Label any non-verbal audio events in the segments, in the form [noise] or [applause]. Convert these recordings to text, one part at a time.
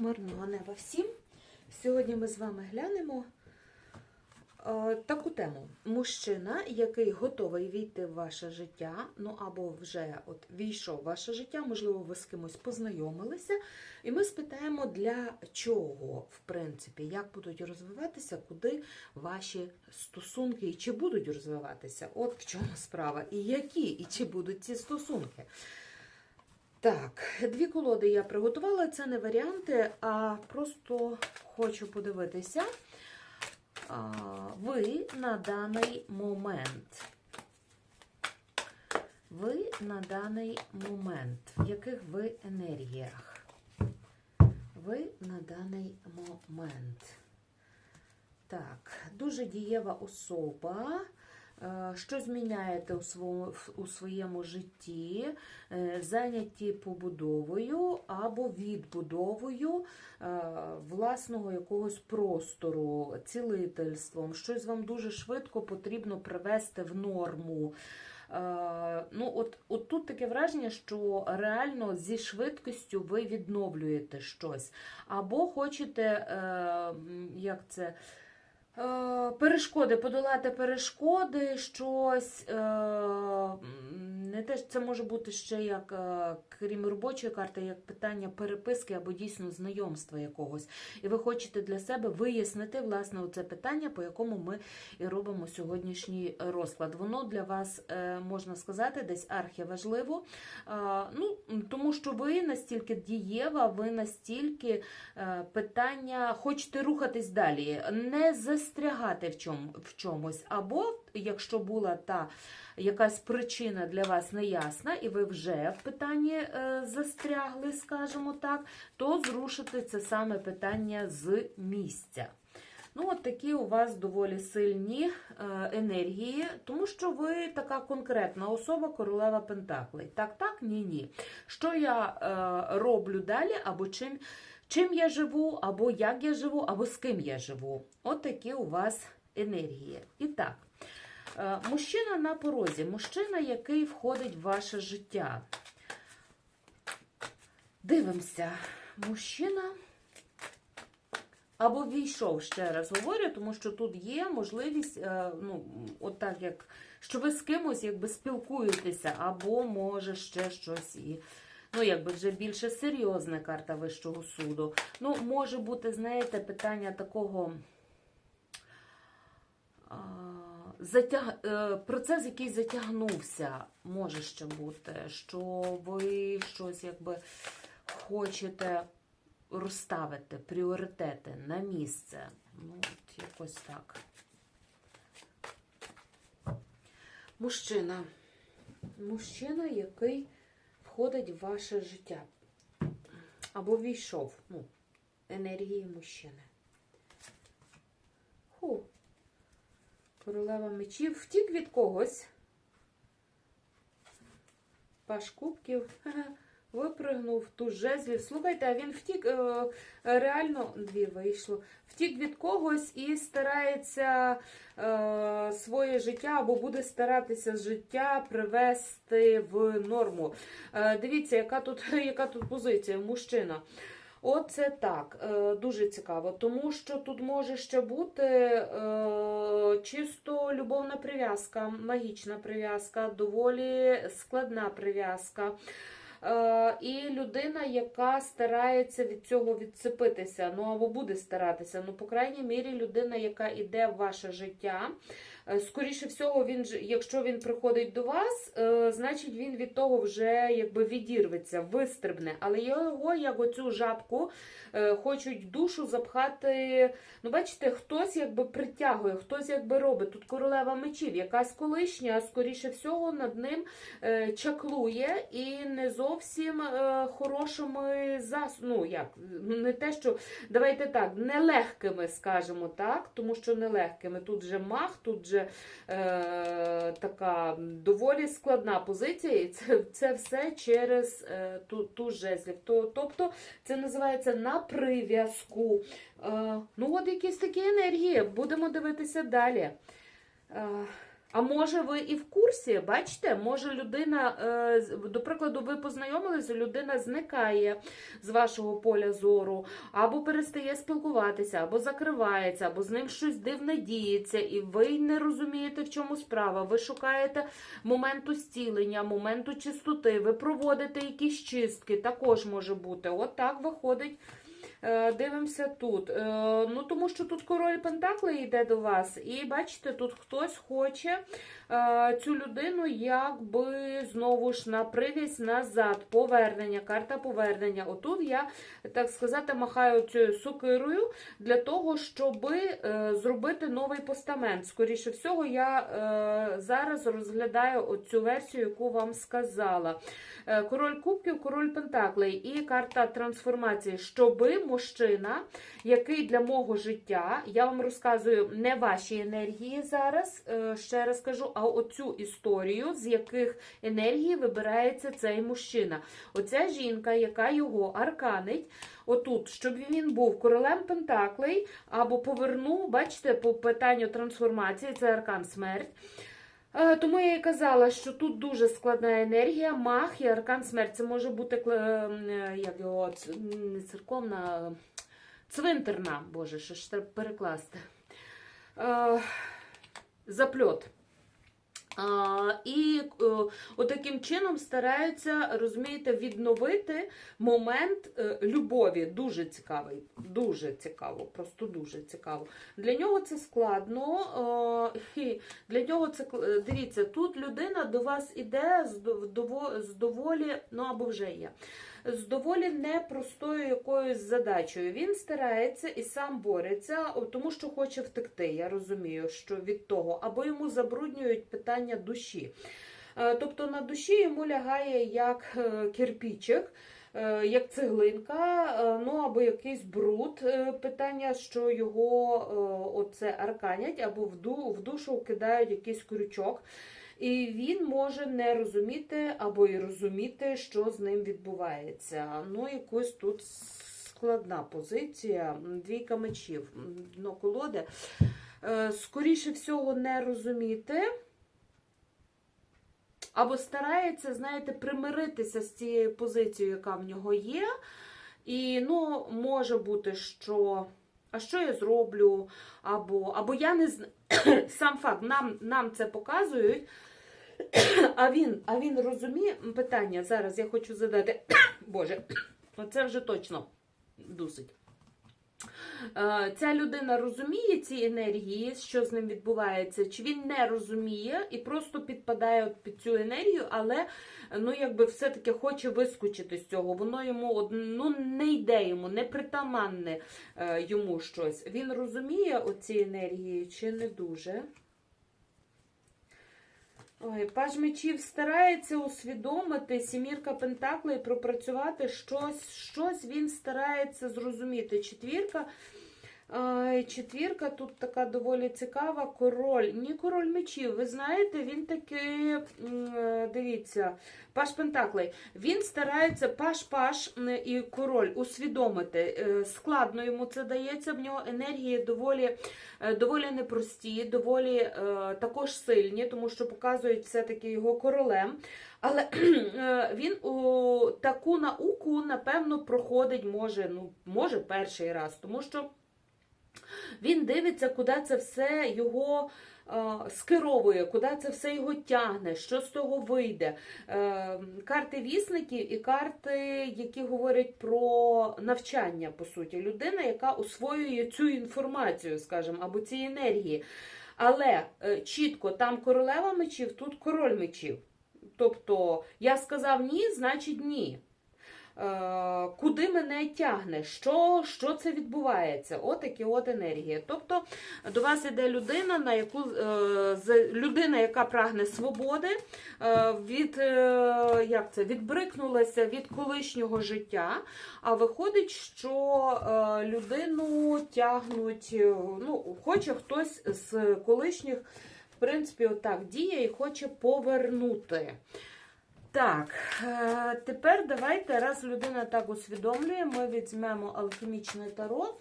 Мирного неба всім. Сьогодні ми з вами глянемо е, таку тему. Мужчина, який готовий війти в ваше життя, ну або вже от війшов в ваше життя, можливо, ви з кимось познайомилися. І ми спитаємо, для чого, в принципі, як будуть розвиватися, куди ваші стосунки і чи будуть розвиватися. От в чому справа. І які, і чи будуть ці стосунки. Так, дві колоди я приготувала. Це не варіанти, а просто хочу подивитися. Ви на даний момент. Ви на даний момент. В яких ви енергіях? Ви на даний момент. Так, дуже дієва особа. Е, Що зміняєте у своєму, у своєму житті, Е, зайняті побудовою або відбудовою е, власного якогось простору, цілительством. Щось вам дуже швидко потрібно привести в норму. Ну, от, от тут таке враження, що реально зі швидкістю ви відновлюєте щось. Або хочете, як це. Е, Перешкоди, подолати перешкоди, щось. Не те, це може бути ще як, е, крім робочої карти, як питання переписки або дійсно знайомства якогось. І ви хочете для себе вияснити власне оце питання, по якому ми і робимо сьогоднішній розклад. Воно для вас, е, можна сказати, десь архіважливо. Е, Ну, тому що ви настільки дієва, ви настільки питання хочете рухатись далі, не застрягати в, чому, в чомусь. Або, якщо була та якась причина для вас неясна, і ви вже в питанні е, застрягли, скажімо так, то зрушити це саме питання з місця. Ну, от такі у вас доволі сильні е, енергії, тому що ви така конкретна особа, королева Пентаклей. Так, так, ні, ні. Що я е, роблю далі, або чим, чим я живу, або як я живу, або з ким я живу. От такі у вас енергії. І так, мужчина на порозі, мужчина, який входить в ваше життя. Дивимося, мужчина. Або війшов, ще раз говорю, тому що тут є можливість, е, ну, от так як, що ви з кимось якби спілкуєтеся, або може ще щось і. Ну, якби вже більше серйозна карта Вищого суду. Ну, може бути, знаєте, питання такого. Затяг... е, Процес, який затягнувся, може ще бути, що ви щось якби хочете розставити пріоритети на місце. Ну, от якось так. Мужчина. Мужчина, який входить в ваше життя. Або війшов. Ну, енергії мужчини. Ху. Королева мечів втік від когось. Паш кубків. Випригнув ту жезлів. Слухайте, а він втік, е, е, реально дві вийшло. Втік від когось і старається е, своє життя або буде старатися життя привести в норму. Дивіться, яка тут, [laughs] яка тут позиція, мужчина. Оце так, е, дуже цікаво, тому що тут може ще бути е, чисто любовна прив'язка, магічна прив'язка, доволі складна прив'язка. Е, і людина, яка старається від цього відцепитися, ну або буде старатися. Ну, по крайній мірі, людина, яка йде в ваше життя. е, Скоріше всього, він якщо він приходить до вас, е, значить він від того вже якби відірветься, вистрибне. Але його, як оцю жабку, хочуть душу запхати. Ну, бачите, хтось якби притягує, хтось якби робить. Тут королева мечів, якась колишня, скоріше всього над ним чаклує і не зовсім е, хорошими зас... ну, як, не те, що давайте так, нелегкими, скажімо так, тому що нелегкими. Тут же мах, тут же е, така доволі складна позиція, і це, це все через е, ту, ту жезлів. То, тобто це називається на прив'язку. Е, ну, от якісь такі енергії. Будемо дивитися далі. Е, А може ви і в курсі, бачите, може людина, е, до прикладу, ви познайомилися, людина зникає з вашого поля зору, або перестає спілкуватися, або закривається, або з ним щось дивне діється, і ви не розумієте, в чому справа. Ви шукаєте моменту зцілення, моменту чистоти, ви проводите якісь чистки, також може бути. От так виходить. Е, Дивимося тут. Е, Ну, тому що тут король Пентакли йде до вас, і бачите, тут хтось хоче е, цю людину якби знову ж на привязь назад, повернення, карта повернення. Отут я, так сказати, махаю цією сокирою для того, щоб зробити новий постамент. Скоріше всього, я зараз розглядаю оцю версію, яку вам сказала. Король кубків, король пентаклей і карта трансформації, щоби мужчина, який для мого життя, я вам розказую не ваші енергії зараз, е, ще раз кажу, а оцю історію, з яких енергії вибирається цей мужчина. Оця жінка, яка його арканить, отут, щоб він був королем Пентаклей або повернув, бачите, по питанню трансформації, це аркан смерть. Е, Тому я і казала, що тут дуже складна енергія, мах і аркан смерть. Це може бути е, як його, не церковна, цвинтерна, боже, що ж треба перекласти. Е, Запльот. І е, отаким чином стараються, розумієте, відновити момент е, любові. Дуже цікавий, дуже цікаво, просто дуже цікаво. Для нього це складно. для нього це е, дивіться, тут людина до вас іде з доволі, ну або вже є. З доволі непростою якоюсь задачею. Він старається і сам бореться, тому що хоче втекти. Я розумію, що від того, або йому забруднюють питання душі. Е, Тобто на душі йому лягає як е, кирпічик, е, як цеглинка, ну або якийсь бруд. Питання, що його оце арканять, або в душу кидають якийсь крючок. І він може не розуміти або й розуміти, що з ним відбувається. Ну, якось тут складна позиція. Двійка мечів, дно колоди. Е, Скоріше всього, не розуміти. Або старається, знаєте, примиритися з цією позицією, яка в нього є. І ну, може бути, що. А що я зроблю? Або, або я не знаю. [clears throat] Сам факт, нам, нам це показують. А він, а він розуміє питання. Зараз я хочу задати. [coughs] Боже, [coughs] це вже точно досить. Е, Ця людина розуміє ці енергії, що з ним відбувається, чи він не розуміє і просто підпадає під цю енергію, але ну якби все-таки хоче вискочити з цього. Воно йому ну, не йде йому, не притаманне е, йому щось. Він розуміє оці енергії чи не дуже? Ой, паж мечів старається усвідомити сімірка Пентаклей пропрацювати щось, щось він старається зрозуміти. Четвірка. Четвірка тут така доволі цікава. Король. Ні, король мечів. Ви знаєте, він таки, е, дивіться, паш Пентаклей. Він старається паш-паш і король усвідомити. Е, Складно йому це дається. В нього енергії доволі, е, доволі непрості, доволі також сильні, тому що показують все-таки його королем. Але він у таку науку, напевно, проходить може, ну, може перший раз, тому що він дивиться, куди це все його е, скеровує, куди це все його тягне, що з того вийде. Е, карти вісників і карти, які говорять про навчання, по суті, людина, яка освоює цю інформацію, скажімо, або ці енергії. Але е, чітко там королева мечів, тут король мечів. Тобто я сказав ні, значить ні. Е, Куди мене тягне? Що, що це відбувається? Отакі от енергії. Тобто до вас іде людина, на яку е, людина, яка прагне свободи, е, від як це відбрикнулася від колишнього життя. А виходить, що людину тягнуть, ну, хоче хтось з колишніх, в принципі, отак діє і хоче повернути. Так, е, тепер давайте, раз людина так усвідомлює, ми візьмемо алхімічне таро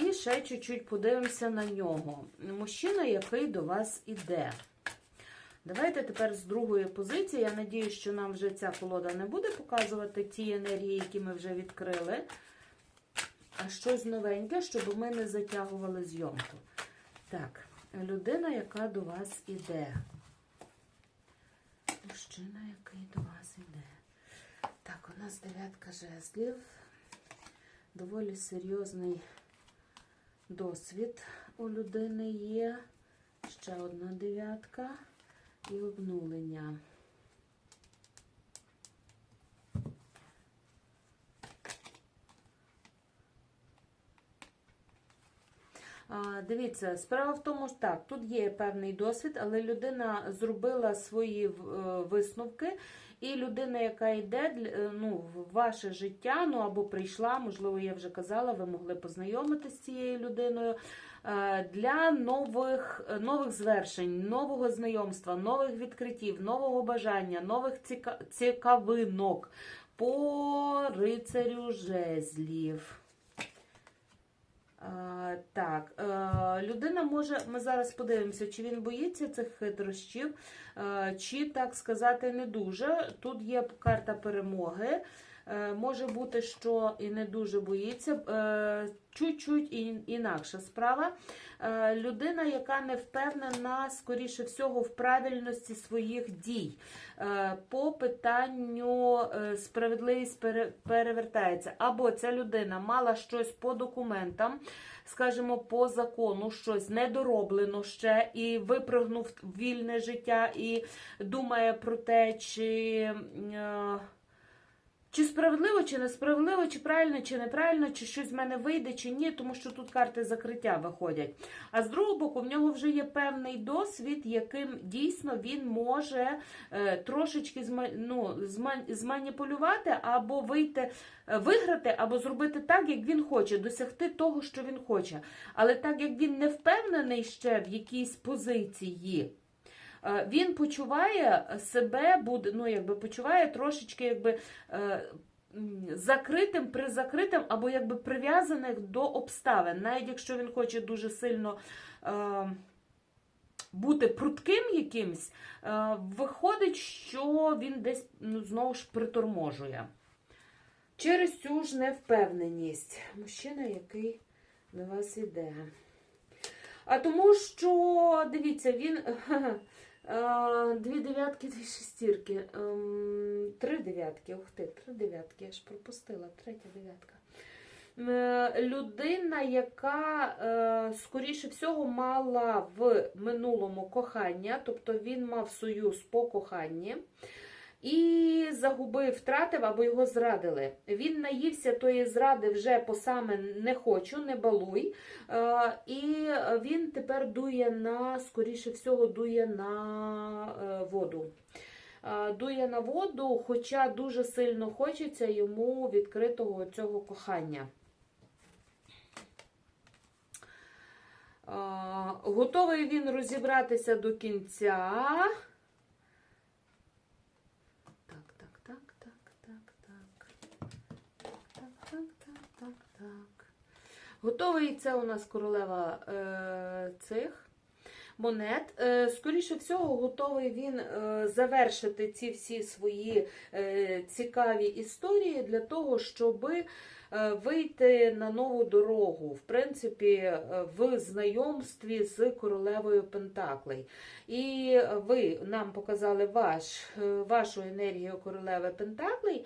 і ще чуть-чуть подивимося на нього. Мужчина, який до вас іде. Давайте тепер з другої позиції. Я надію, що нам вже ця колода не буде показувати ті енергії, які ми вже відкрили, а щось новеньке, щоб ми не затягували зйомку. Так, людина, яка до вас іде. Мужчина, який до вас йде. Так, у нас дев'ятка жезлів. Доволі серйозний досвід у людини є. Ще одна дев'ятка і обнулення. Дивіться, справа в тому, що так, тут є певний досвід, але людина зробила свої е, висновки, і людина, яка йде е, ну, в ваше життя, ну або прийшла, можливо, я вже казала, ви могли познайомитися з цією людиною. е, Для нових, нових звершень, нового знайомства, нових відкриттів, нового бажання, нових цікавинок по рицарю жезлів. Так, е, людина може, ми зараз подивимося, чи він боїться цих хитрощів, е, чи, так сказати, не дуже. Тут є карта перемоги. Е, може бути, що і не дуже боїться. Е, чуть-чуть інакша справа. Е, людина, яка не впевнена, скоріше всього, в правильності своїх дій. По питанню справедливість перевертається. Або ця людина мала щось по документам, скажімо, по закону, щось недороблено ще, і випрыгнув вільне життя, і думає про те, чи. Чи справедливо, чи несправедливо, чи правильно, чи неправильно, чи щось з мене вийде, чи ні, тому що тут карти закриття виходять. А з другого боку, в нього вже є певний досвід, яким дійсно він може е, трошечки ну, зма- зманіпулювати або вийти, е, виграти, або зробити так, як він хоче, досягти того, що він хоче. Але так як він не впевнений ще в якійсь позиції. Е, Він почуває себе, буде, ну, якби почуває трошечки якби, е, закритим, призакритим або якби прив'язаних до обставин. Навіть якщо він хоче дуже сильно е, бути прутким якимсь, виходить, що він десь ну, знову ж приторможує. Через цю ж невпевненість. Мужчина, який до вас іде. А тому що, дивіться, він. [laughs] Дві дев'ятки, дві шестірки. ем, Три дев'ятки. Ух ти, три дев'ятки. Я ж пропустила. Третя дев'ятка. Е, Людина, яка, е, скоріше всього, мала в минулому кохання, тобто він мав союз по коханні. І загубив, втратив або його зрадили. Він наївся тої зради вже по саме не хочу, не балуй. Е, І він тепер дує на, скоріше всього, дує на е, воду. Е, Дує на воду, хоча дуже сильно хочеться йому відкритого цього кохання. Готовий він розібратися до кінця. Так, так, так, так, так, так. Так, так, так, так. Готовий це у нас королева е, цих монет. Е, скоріше всього, готовий він е, завершити ці всі свої е, цікаві історії для того, щоби е, вийти на нову дорогу, в принципі, е, в знайомстві з королевою Пентаклей. І ви нам показали ваш, е, вашу енергію королеви Пентаклей.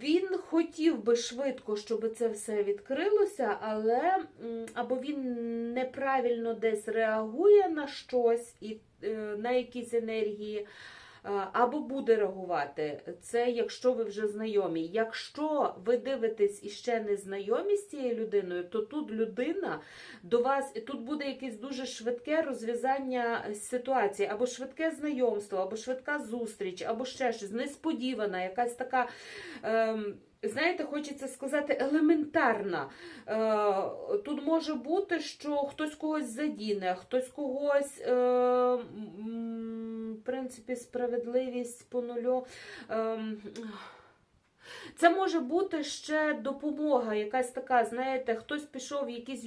Він хотів би швидко, щоб це все відкрилося, але або він неправильно десь реагує на щось і е, на якісь енергії, або буде реагувати. Це якщо ви вже знайомі. Якщо ви дивитесь і ще не знайомі з цією людиною, то тут людина до вас, тут буде якесь дуже швидке розв'язання ситуації, або швидке знайомство, або швидка зустріч, або ще щось несподівана, якась така. Ем, Знаєте, хочеться сказати, елементарна. Е, тут може бути, що хтось когось задіне, хтось когось, е, принципі, справедливість по нулю. Е, Це може бути ще допомога, якась така, знаєте, хтось пішов в якісь,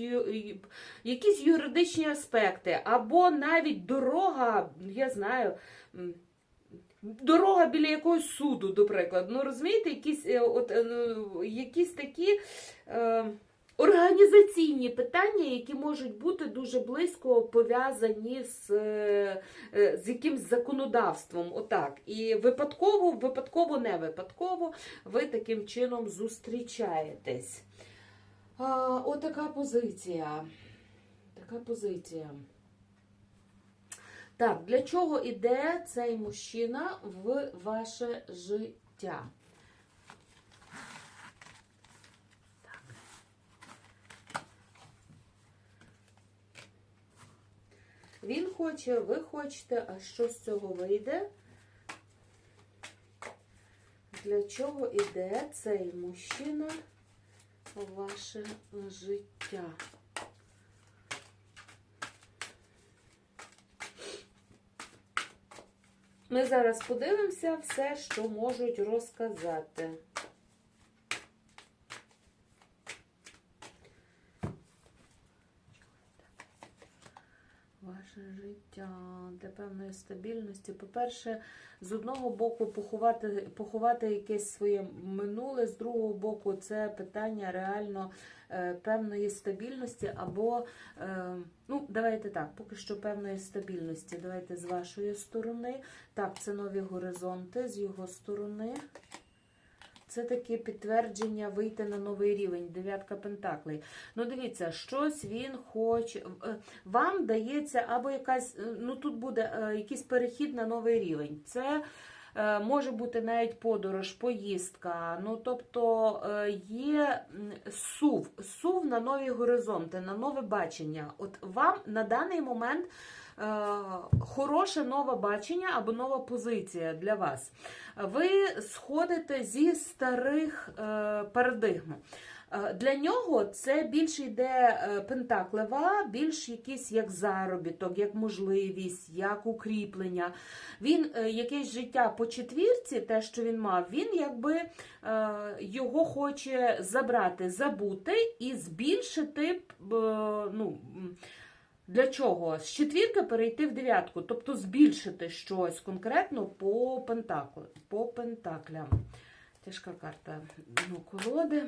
якісь юридичні аспекти, або навіть дорога, я знаю. Дорога біля якогось суду, до прикладу. Ну, розумієте, якісь, е, от, е, ну, якісь такі е, організаційні питання, які можуть бути дуже близько пов'язані з, е, з якимсь законодавством. Отак. І випадково, випадково, не випадково, ви таким чином зустрічаєтесь. Отака позиція. Така позиція. Так, для чого іде цей мужчина в ваше життя? Він хоче, ви хочете, а що з цього вийде? Для чого іде цей мужчина в ваше життя? Ми зараз подивимося все, що можуть розказати. Ваше життя для певної стабільності. По-перше, з одного боку, поховати, поховати якесь своє минуле, з другого боку, це питання реально е, певної стабільності, або, е, ну, давайте так, поки що певної стабільності. Давайте з вашої сторони. Так, це нові горизонти з його сторони. Це таке підтвердження вийти на новий рівень, дев'ятка пентаклей. Ну, дивіться, щось він хоче. Вам дається або якась, е, ну тут буде е, якийсь перехід на новий рівень. Це е, може бути навіть подорож, поїздка. Ну, тобто є сув, сув на нові горизонти, на нове бачення. От вам на даний момент. Е, Хороше нове бачення або нова позиція для вас. Ви сходите зі старих е, парадигм. Е, Для нього це більше йде пентаклева, більш якийсь як заробіток, як можливість, як укріплення. Він якесь життя по четвірці, те, що він мав, він якби його хоче забрати, забути і збільшити. ну, для чого? З четвірки перейти в дев'ятку, тобто збільшити щось конкретно по пентаклю, по пентаклям. Тяжка карта ну, колоди.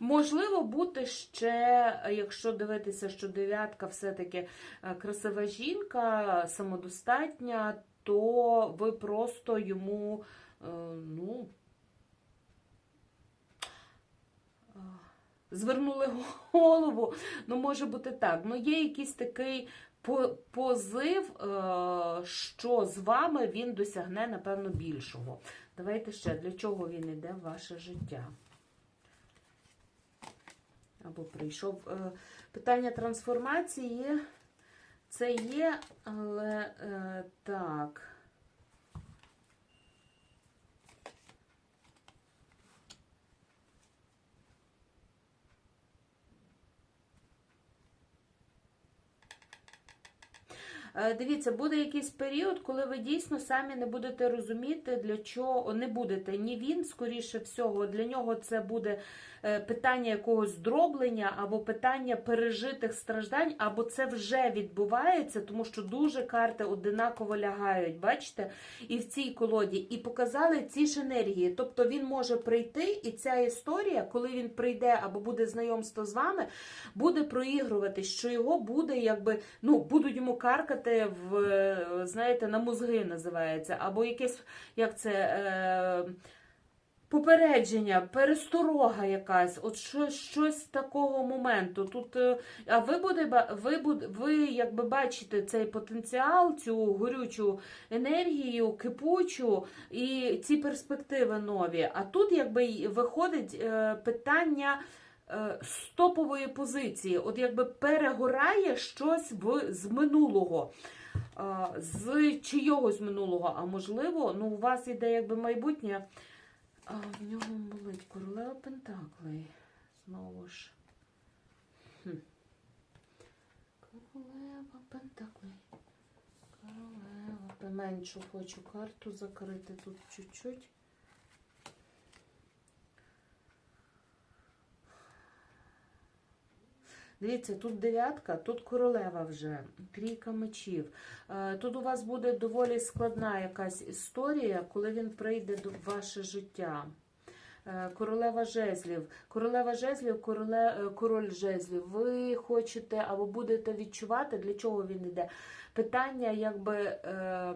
Можливо, бути ще, якщо дивитися, що дев'ятка все-таки е, красива жінка, самодостатня, то ви просто йому, е, ну, звернули [laughs] голову. Ну, може бути так. Ну, є якийсь такий позив, е, що з вами він досягне, напевно, більшого. Давайте ще, для чого він йде в ваше життя? Або прийшов. Е, Питання трансформації це є, але е, так. Е, Дивіться, буде якийсь період, коли ви дійсно самі не будете розуміти, для чого не будете. Ні він, скоріше всього, для нього це буде е, питання якогось дроблення або питання пережитих страждань, або це вже відбувається, тому що дуже карти одинаково лягають, бачите, і в цій колоді, і показали ці ж енергії. Тобто він може прийти, і ця історія, коли він прийде або буде знайомство з вами, буде проігрувати, що його буде, якби, ну, будуть йому каркати в, е, знаєте, на мозги називається, або якесь, як це. Е, Попередження, пересторога якась, от щось, щось такого моменту. Тут, е, а ви буде, ви ви якби бачите цей потенціал, цю горючу енергію, кипучу і ці перспективи нові. А тут якби виходить е, питання стопової позиції. От якби перегорає щось в, з минулого. З чийогось минулого, а можливо, ну у вас іде якби майбутнє. А в нього болить королева Пентаклей. Знову ж. Хм. Королева Пентаклей. Королева меншу хочу карту закрити тут чуть-чуть. Дивіться, тут дев'ятка, тут королева вже, трійка мечів. Е, Тут у вас буде доволі складна якась історія, коли він прийде в ваше життя. Е, Королева жезлів. Королева жезлів, короле, е, король жезлів. Ви хочете або будете відчувати, для чого він йде. Питання, якби. Е,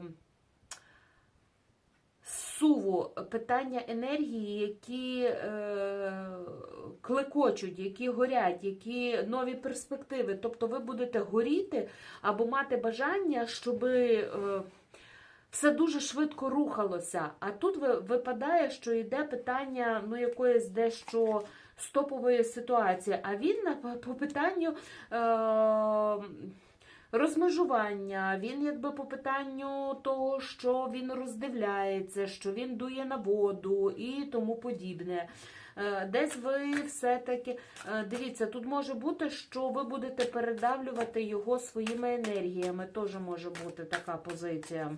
Суву, питання енергії, які е, клекочуть, які горять, які нові перспективи. Тобто ви будете горіти або мати бажання, щоб е, все дуже швидко рухалося. А тут ви- випадає, що йде питання ну, якоїсь дещо стопової ситуації. А він на по питанню. Е, Розмежування, він якби по питанню того, що він роздивляється, що він дує на воду і тому подібне. Е, Десь ви все-таки е, дивіться, тут може бути, що ви будете передавлювати його своїми енергіями. Теж може бути така позиція.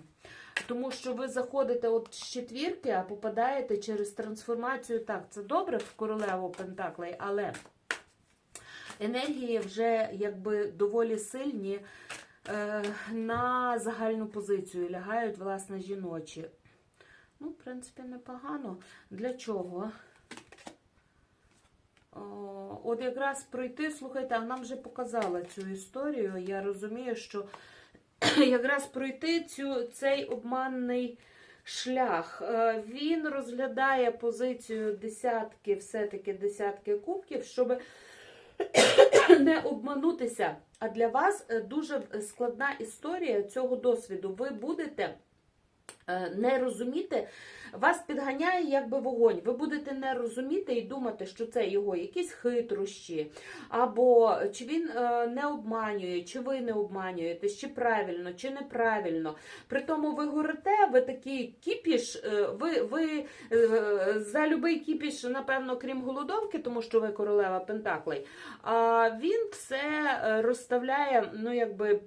Тому що ви заходите от з четвірки, а попадаєте через трансформацію. Так, це добре в королеву Пентаклей, але енергії вже якби доволі сильні е, на загальну позицію лягають, власне, жіночі. Ну, в принципі, непогано. Для чого? От якраз пройти, слухайте, а нам вже показала цю історію. Я розумію, що [clears throat] якраз пройти цю, цей обманний шлях. Е, Він розглядає позицію десятки, все-таки десятки кубків, щоб [coughs] не обманутися. А для вас е, дуже складна історія цього досвіду. Ви будете е, не розуміти, вас підганяє якби вогонь. Ви будете не розуміти і думати, що це його якісь хитрощі, або чи він е, не обманює, чи ви не обманюєте, чи правильно, чи неправильно. При тому ви горите, ви такий кіпіш, е, ви, ви е, за любий кіпіш, напевно, крім голодовки, тому що ви королева Пентаклей. А він все е, розставляє, ну якби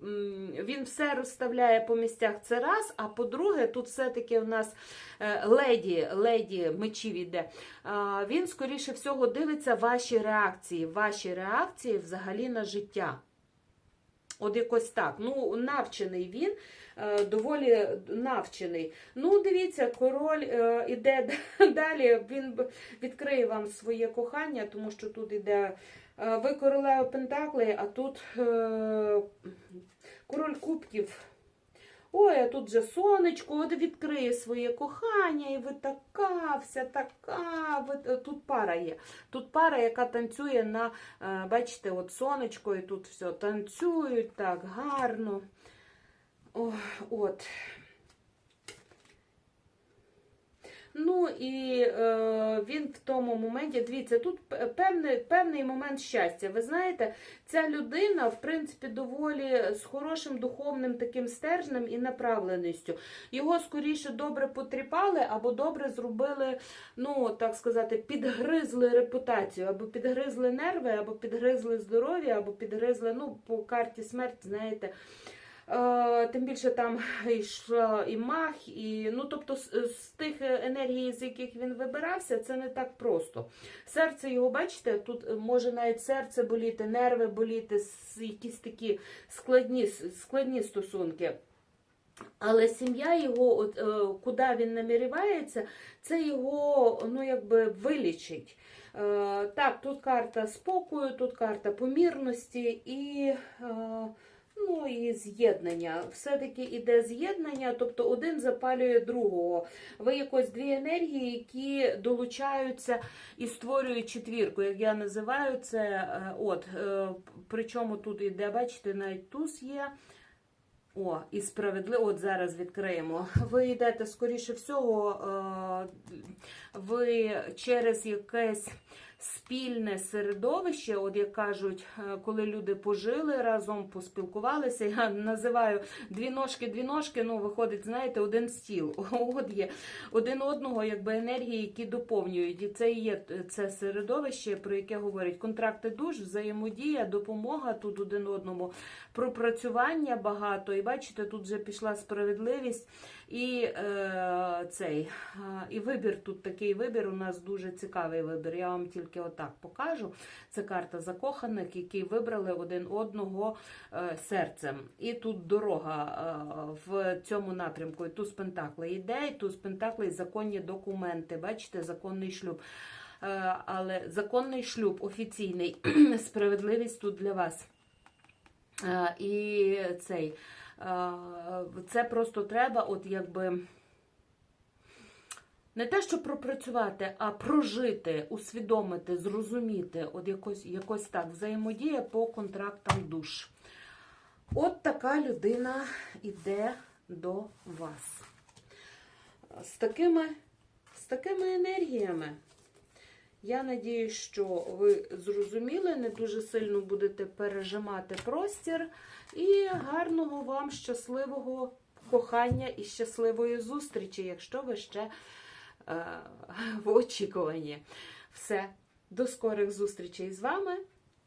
він все розставляє по місцях. Це раз. А по-друге, тут все-таки у нас е, леді, леді мечів іде. Він, скоріше всього, дивиться ваші реакції, ваші реакції взагалі на життя. От якось так. Ну, навчений він, е, доволі навчений. Ну, дивіться, король е, іде [laughs] далі, він відкриє вам своє кохання, тому що тут іде. Ви королева Пентаклей, а тут король кубків. Ой, а тут же сонечко, от відкриє своє кохання, і ви така, вся така. Ви... Тут пара є. Тут пара, яка танцює на, е, бачите, от сонечко, і тут все танцюють так гарно. О, от. Ну і е, він в тому моменті, дивіться, тут певний, певний момент щастя. Ви знаєте, ця людина, в принципі, доволі з хорошим духовним таким стержнем і направленістю. Його скоріше добре потріпали або добре зробили, ну так сказати, підгризли репутацію, або підгризли нерви, або підгризли здоров'я, або підгризли, ну, по карті смерть, знаєте. Е, Тим більше там йшла і мах, і ну тобто з, тих енергій, з яких він вибирався, це не так просто. Серце його, бачите, тут може навіть серце боліти, нерви боліти, якісь такі складні, складні стосунки. Але сім'я його, от, е, куди він наміряється, це його ну, якби вилічить. Е, так, тут карта спокою, тут карта помірності і. Ну і з'єднання. Все-таки іде з'єднання, тобто один запалює другого. Ви якось дві енергії, які долучаються і створюють четвірку, як я називаю це. е, От, е, причому тут іде, бачите, навіть туз є. О, і справедливо, от зараз відкриємо. Ви йдете, скоріше всього, е, ви через якесь спільне середовище, от як кажуть, е, коли люди пожили разом, поспілкувалися. Я називаю дві ножки, дві ножки. Ну, виходить, знаєте, один стіл. [laughs] От є один одного, якби енергії, які доповнюють. І це є це середовище, про яке говорять контракти душ, взаємодія, допомога тут один одному, пропрацювання багато. І бачите, тут вже пішла справедливість. І е, цей е, і вибір тут такий вибір. У нас дуже цікавий вибір. Я вам тільки отак покажу. Це карта закоханих, які вибрали один одного е, серцем. І тут дорога е, в цьому напрямку. І туз Пентакли йде, і туз Пентакли законні документи. Бачите, законний шлюб. Але законний шлюб офіційний, [clears throat] справедливість тут для вас. Е, І цей. Е, Це просто треба, от якби. Не те, щоб пропрацювати, а прожити, усвідомити, зрозуміти, от якось, якось так, взаємодія по контрактам душ. От така людина йде до вас. З такими, з такими енергіями. Я надіюсь, що ви зрозуміли, не дуже сильно будете пережимати простір. І гарного вам щасливого кохання і щасливої зустрічі, якщо ви ще е, в очікуванні. Все, до скорих зустрічей з вами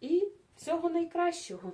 і всього найкращого!